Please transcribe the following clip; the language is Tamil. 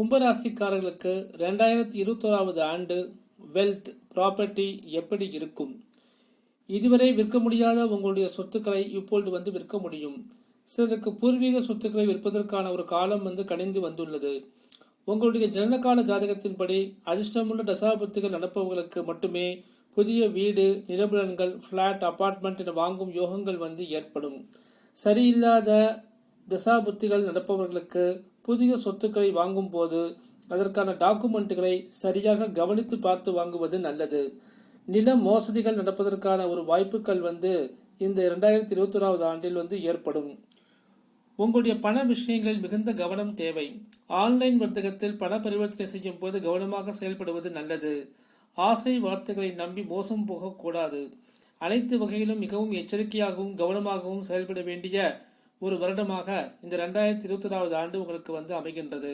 கும்பராசிக்காரர்களுக்கு ரெண்டாயிரத்தி இருபத்தோராவது ஆண்டு வெல்த் ப்ராப்பர்ட்டி எப்படி இருக்கும்? இதுவரை விற்க முடியாத உங்களுடைய சொத்துக்களை இப்பொழுது வந்து விற்க முடியும். சிலருக்கு பூர்வீக சொத்துக்களை விற்பதற்கான ஒரு காலம் வந்து கணிந்து வந்துள்ளது. உங்களுடைய ஜனனகால ஜாதகத்தின்படி அதிர்ஷ்டமுள்ள தசாபத்துகள் நடப்பவர்களுக்கு மட்டுமே புதிய வீடு நிலபுலன்கள் ஃப்ளாட் அபார்ட்மெண்ட் என வாங்கும் யோகங்கள் வந்து ஏற்படும். சரியில்லாத தசாபுத்திகள் நடப்பவர்களுக்கு புதிய சொத்துக்களை வாங்கும் போது அதற்கான டாக்குமெண்ட்டுகளை சரியாக கவனித்து பார்த்து வாங்குவது நல்லது. நில மோசடிகள் நடப்பதற்கான ஒரு வாய்ப்புகள் வந்து இந்த இரண்டாயிரத்தி இருபத்தொராவது ஆண்டில் வந்து ஏற்படும். உங்களுடைய பண விஷயங்களில் மிகுந்த கவனம் தேவை. ஆன்லைன் வர்த்தகத்தில் பண பரிவர்த்தனை செய்யும் போது கவனமாக செயல்படுவது நல்லது. ஆசை வார்த்தைகளை நம்பி மோசம் போகக்கூடாது. அனைத்து வகையிலும் மிகவும் எச்சரிக்கையாகவும் கவனமாகவும் செயல்பட வேண்டிய ஒரு வருடமாக இந்த ரெண்டாயிரத்தி இருபத்தொராவது ஆண்டு உங்களுக்கு வந்து அமைகின்றது.